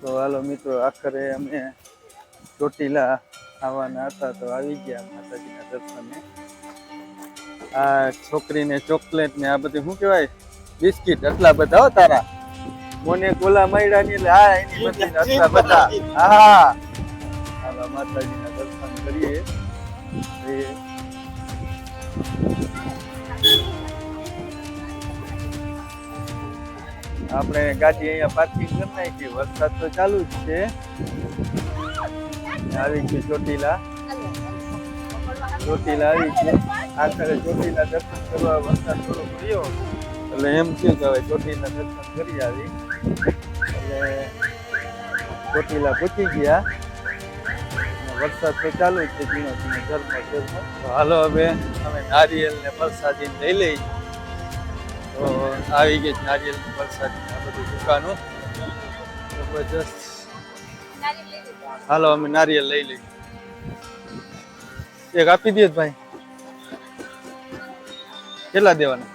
તો હાલો મિત્રો, આખરે અમે ચોટીલા આવવાના હતા તો આવી ગયા માતાજીના દર્શને. આ છોકરીને ચોકલેટ ને આ બધું, શું કહેવાય? બિસ્કિટ, આટલા બધા હો તારા. મોને ગોલા મળ્યા ની એટલે હા એની બધી આટલા બધા. હા હાલો માતાજીના દર્શન કરીએ. આપણે ગાડી અહીંયા પાર્કિંગ કરી નાખી. વરસાદ તો ચાલુ જ છે. આવી ગયું ચોટીલા. ચોટીલા આવી ગયું આખરે ચોટીલા દર્શન કરવા વરસાદ થોડો પડ્યો. એટલે એમ થયું કે ચોટીલા દર્શન કરી આવી. એટલે ચોટીલા પૂછી ગયા. વરસાદ તો ચાલુ જ છે ઝીણો ઝીણો ઝરમર ઝરમર હાલો હવે અમે નારિયેલ ને પ્રસાદી લઈ લઈ તો આવી ગઈ નારિયેલ વરસાદ આ બધી દુકાનો. જબરજસ્ત હાલો, અમે નારિયેલ લઈ લઈ એક આપી દે ભાઈ. કેટલા દેવાના?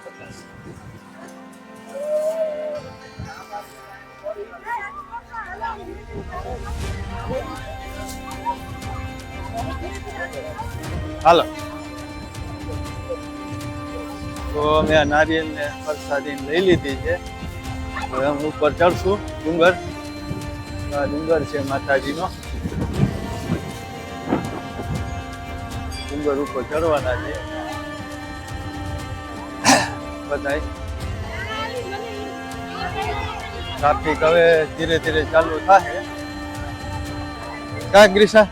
હાલો. તો અમે આ નારિયેલને પ્રસાદી લઈ લીધી છે. હવે હું ઉપર ચડશું. ડુંગર. આ ડુંગર છે માતાજીનો. ડુંગર ઉપર ચડવાના છે. બધાય. ટ્રાફિક હવે ધીરે ધીરે ચાલુ થાય કા ગ્રીસા.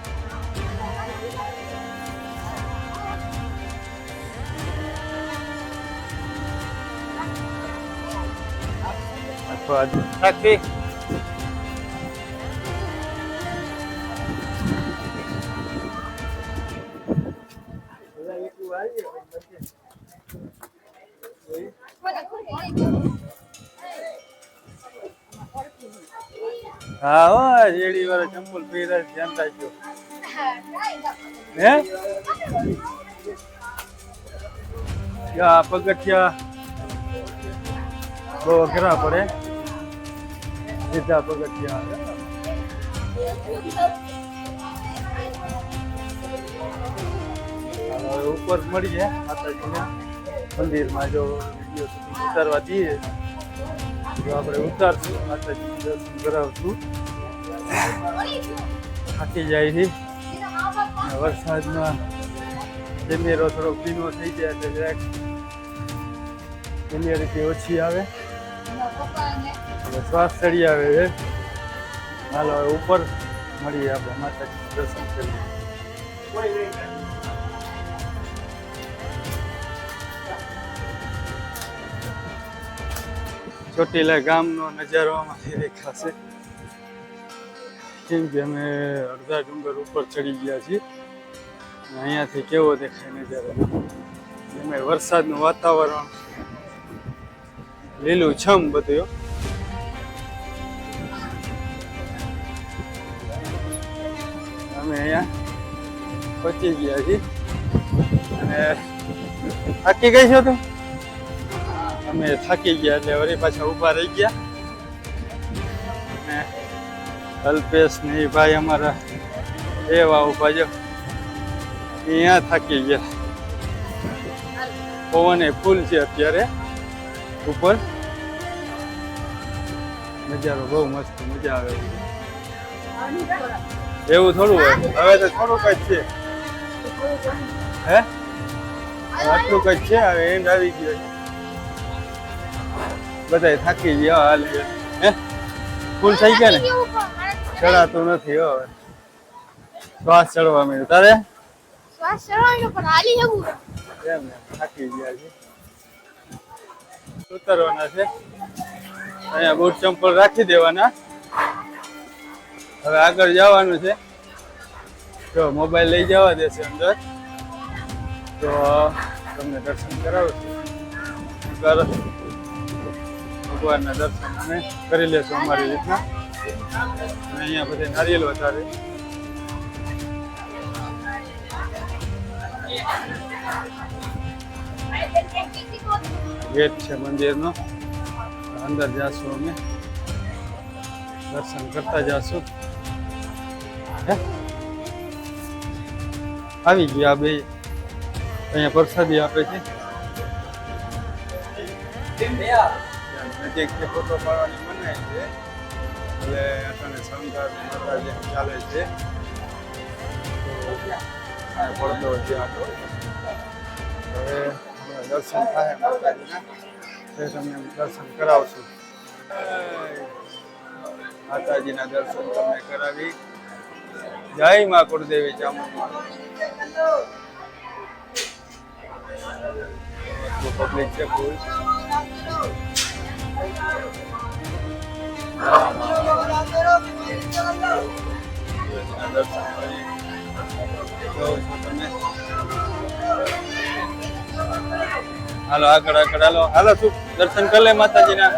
અથવા Aqui. હા રેડી વાળા ચંપલ પહેરા ધ્યાન રાખજો હે પગથિયા બહુ અઘરા પડે સીધા પગથિયા હાલો, હવે ઉપર મળીએ માતાજીના મંદિરમાં જો વીડિયો સુધી ઉતારવા દઈએ તો આપણે ઉતારશું માતાજી દર્શન કરાવશું થાકી જાય છે અને વરસાદમાં કેમેરો થોડો ભીનો થઈ જાય એટલે જરાક ક્લિયરિટી ઓછી આવે એટલે શ્વાસ ચડી આવે છે. હાલો, હવે ઉપર મળીએ આપણે માતાજી દર્શન કરીએ. ચોટીલા ગામનો નજારો આમાંથી દેખાશે કેમ કે અમે અડધા ડુંગર ઉપર ચડી ગયા છીએ. અહીંયાથી કેવો દેખાય નજારો. એમાં વરસાદનું વાતાવરણ લીલું છમ બધું. અમે અહીંયા પહોંચી ગયા છીએ અને થાકી ગઈ છો તું? અમે થાકી ગયા એટલે વળી પાછા ઊભા રહી ગયા. અને અલ્પેશ ને ભાઈ અમારા એવા ઊભા જો અહીંયા થાકી ગયા. પવન એ ફૂલ છે અત્યારે ઉપર. નજારો બહુ મસ્ત મજા આવે એવું થોડું હોય. હવે તો થોડુંક જ છે. હે? આટલું કઈ છે? હવે એન્ડ આવી ગયો. છે બધા થાકી ગયા હાલ. હે? ફૂલ થઈ ગયા ને? ચડાતું નથી હો હવે. શ્વાસ ચડવા મળ્યો તારે? શ્વાસ ચડવાનો પણ હાલી જવું. એમ થાકી ગયા છે. ઉતરવાના છે. અહીંયા બૂટ ચંપલ રાખી દેવાના. હવે આગળ જવાનું છે. જો, મોબાઈલ લઈ જવા દેશે અંદર. તો, તમને દર્શન કરાવું આગળ ભગવાનના દર્શન અમે કરી લેશું અમારી રીતના. અને અહીંયા બધે નારિયેલ વધારે. ગેટ છે મંદિરનો. અંદર જાશું અમે. દર્શન કરતા જાશું. આવી ગયા બે. અહીંયા પ્રસાદી આપે છે. નજીક ફોટો પાડવાની મનાય છે. એટલે અટાણે શંકર માતાજી ચાલે છે. તો પડદો છે આટલો. હવે દર્શન થાય માતાજીના. તે તમને દર્શન કરાવશું. માતાજીના દર્શન તમને કરાવી. જય મા કુળદેવી ચામુંડા પબ્લિક છે હાલો, આગળ આગળ, હાલો. હાલો, શું? દર્શન કરી લે માતાજીના.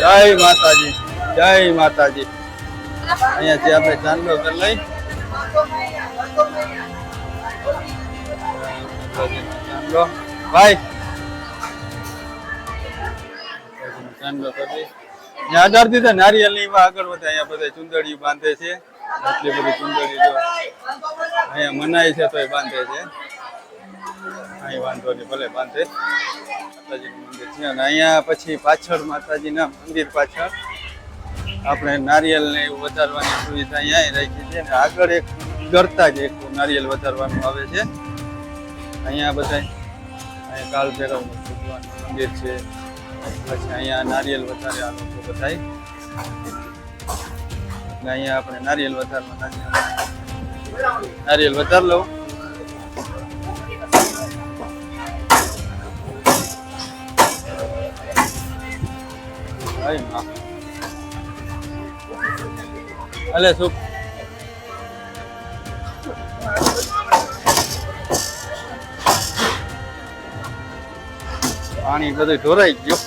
જય માતાજી. જય માતાજી. અહીંયાથી આપણે ચાંદલો કરી લઈ ચાંદલો ભાઈ ચાંદલો કરી. ત્યાં તો દીધા નારિયેલની આગળ વધે, અહીંયા બધા ચુંદડી બાંધે છે. એટલી બધી ચુંદડી જો અહીંયા મનાય છે તો એ બાંધે છે. અહીં વાંધો નહીં, ભલે બાંધે. માતાજીનું મંદિર છે અને અહીંયા પછી પાછળ માતાજીના મંદિર પાછળ આપણે નારિયેલને એવું વધારવાની સુવિધા અહીંયા રાખી છે અને આગળ એક ગરતા જ એક નારિયેલ વધારવાનું આવે છે. અહીંયા બધા અહીંયા કાલ ભૈરવ ભગવાનનું મંદિર છે. પછી અહીંયા નારિયેલ વધારે આ લોકો બધા એટલે અહીંયા આપણે નારિયેલ વધારવાના છે નારિયેલ વધાર લઉં અલે ma. પાણી બધું ઢોરાઈ ગયું.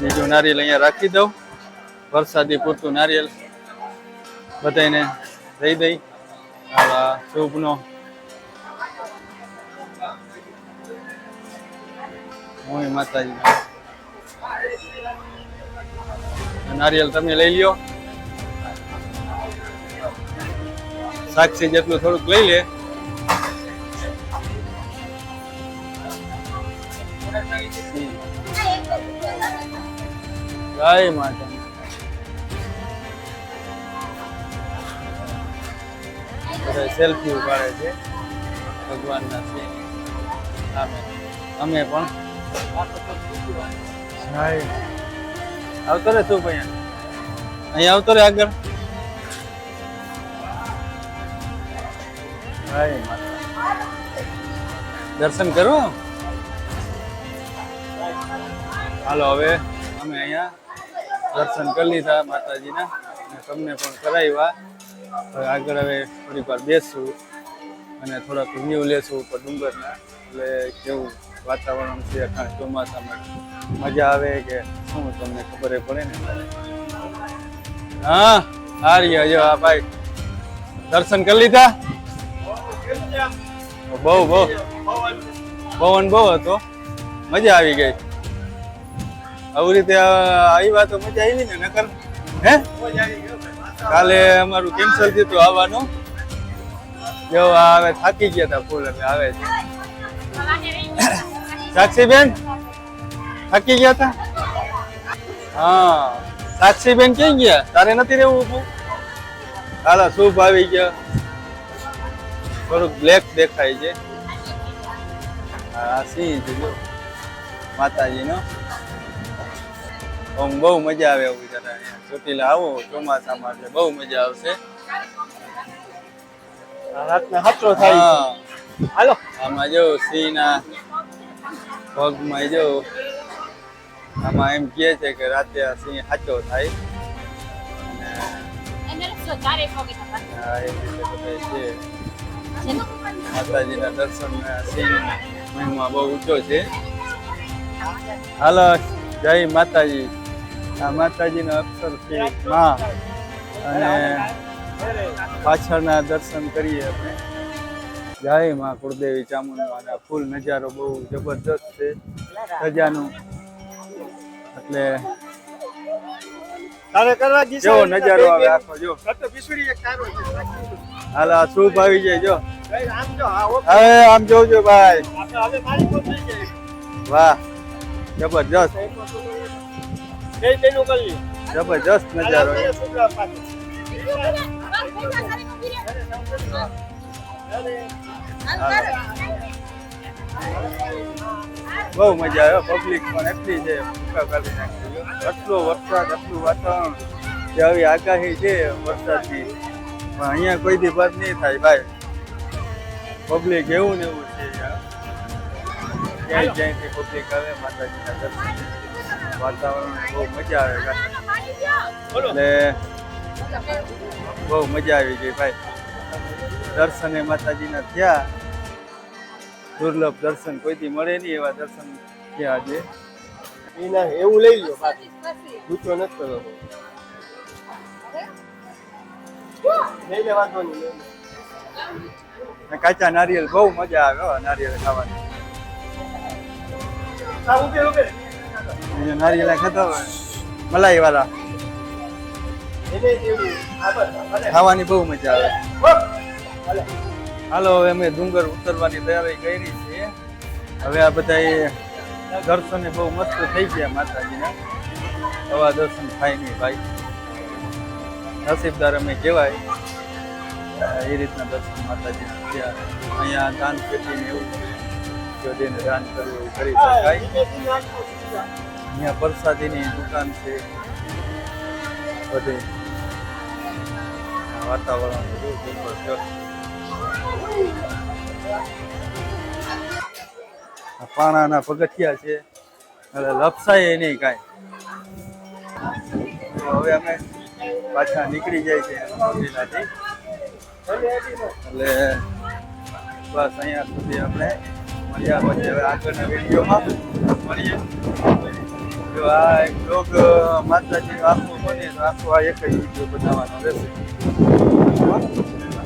બીજું નારિયેલ અહીંયા રાખી દઉં. વરસાદી પૂરતું નારિયેલ બધાને દઈ દઈ. શુભનો મોહી માતાજી. નારિયેલ તમે લઈ લ્યો. સાક્ષી જેટલું થોડુંક લઈ લે. જય માતા સેલ્ફી ઉપાડે છે. ભગવાનના સિંહ સામે અમે પણ. આવતો રે શું ભાઈ. અહીંયા. આવતો રે આગળ. દર્શન કરો? હાલો, હવે અમે અહીંયા દર્શન કરી લીધા માતાજીના. તમને પણ કરાવ્યા. હવે આગળ હવે થોડીક વાર બેસશું અને થોડાક વ્યૂ લેશું ઉપર ડુંગરના. એટલે કેવું વાતાવરણ છે ખાસ ચોમાસામાં? મજા આવે કે શું તમને ખબર પડે ને? હા હારી હજો આ ભાઈ. દર્શન કરી લીધા? બહુ બહુ. પવન બહુ હતો. મજા આવી ગઈ. આવી રીતે આવ્યા તો મજા આવી ને નકર? હે? કાલે અમારું કેન્સલ થયું હતું આવવાનું. જો આવે થાકી ગયા હતા ફૂલ એટલે આવે છે. સાક્ષીબેન? થાકી ગયા હતા હા. સાક્ષીબેન ક્યાં ગયા? તારે નથી રહેવું હાલા શુભ આવી ગયા. થોડુંક બ્લેક દેખાય છે. હા સિંહ છે જો. માતાજીનો આમ બહુ મજા આવે એવું જરા અહીંયા. ચોટીલા આવો ચોમાસામાં એટલે બહુ મજા આવશે. રાતના હાથરો થાય હાલો. આમાં જો સિંહના પગમાં જો આમાં એમ કહે છે કે રાતે આ સિંહ સાચો થાય. અને. આ એ રીતે છે. ને? માતાજીના દર્શન મહિમા બહુ ઊંચો છે. હાલો જય માતાજી. આ માતાજીના અક્ષર છે માં. અને પાછળના દર્શન કરીએ આપણે. જય માં કુળદેવી ચામુંડમાં. આ ફૂલ નજારો બહુ જબરદસ્ત છે. સજાનું એટલે તારે કરવા જેવો નજારો આવે આખો જો. તો એક તારો છે. હાલ શું ભાવી આવી જાય જો? ભાઈ આમ જોઉં છું હવે આમ જોજો ભાઈ. હવે વાહ જબરજસ્ત. જબરજસ્ત નજારો છે. બહુ મજા આવે પબ્લિક પણ એટલી છે ભૂકા કાઢી નાખી વરસાદ આટલું વાતાવરણ. જે આવી આગાહી છે વરસાદની. પણ અહીંયા કોઈ દી બંધ નહીં થાય ભાઈ. પબ્લિક એવું ને એવું છે યાર. ક્યાંય ક્યાંયથી પબ્લિક આવે માતાજીના દર્શન. વાતાવરણ બહુ મજા આવે એટલે બહુ મજા આવી ગઈ ભાઈ. દર્શને માતાજીના થયા. દુર્લભ દર્શન કોઈથી મળે નહીં એવા દર્શન થયા આજે. એવું લઈ લો બાકી. ગુસ્સો નથી કરવો. લઈ લે વાંધો નહીં લઈ લે. અને કાચા નારિયેલ બહુ મજા આવે હો નારિયેળ ખાવાની. નારિયેળ ખાતા હોય. મલાઈ વાળા ખાવાની બહુ મજા આવે. હાલો હવે અમે ડુંગર ઉતરવાની તૈયારી કરી છે. હવે આ બધા દર્શને બહુ મસ્ત થઈ ગયા માતાજીના. હવા દર્શન થાય નહીં ભાઈ. નસીબદાર અમે કહેવાય. એ રીતના દર્શન માતાજીના થયા. અહીંયા દાન પેટીને એવું જો જેને દાન કરવું એ કરી શકાય. અહીંયા પ્રસાદીની દુકાન છે. બધે. વાતાવરણ બધું પાણાના પગથિયા છે. એટલે લપસાય નહીં કાંઈ. હવે અમે પાછા નીકળી જાય છે મંદિરમાંથી. એટલે બસ અહીંયા સુધી આપણે મળ્યા પછી હવે આગળના વિડીયોમાં મળીએ. જો આ એક બ્લોગ માતાજી આખું બને તો આખું આ એક જ વીડિયો બનાવવાનો રહેશે.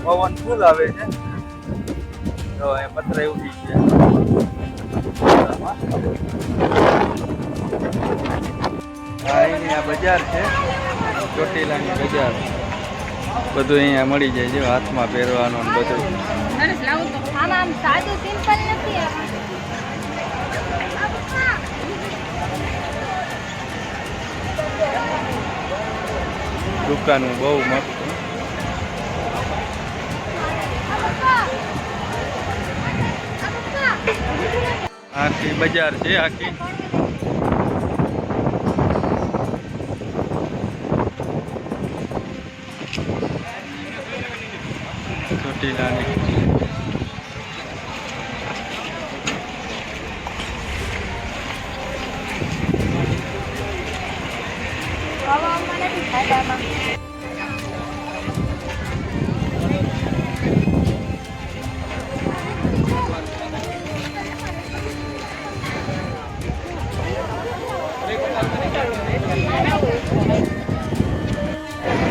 પવન ફૂલ આવે છે. તો એ પતરાઈ ઉઠી છે આ બજાર છે. ચોટીલાની બજાર. બધું અહીંયા મળી જાય છે હાથમાં પહેરવાનું બધું. દુકાનો બહુ મસ્ત. આખી બજાર છે આખી. ખાડામાં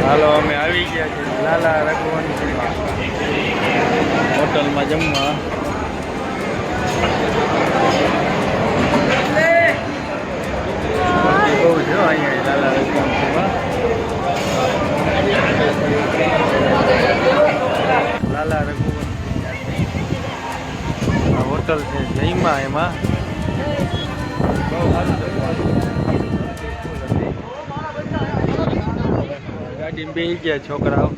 હાલો અમે આવી ગયા છીએ. લાલા રઘુવંશીમાં હોટલમાં જમવા. બહુ જો અહીંયા લાલા રઘુવંશીમાં લાલા રઘુવંશી હોટલ છે જયમાં એમાં. બહુ બેસી ગયા છોકરાઓ.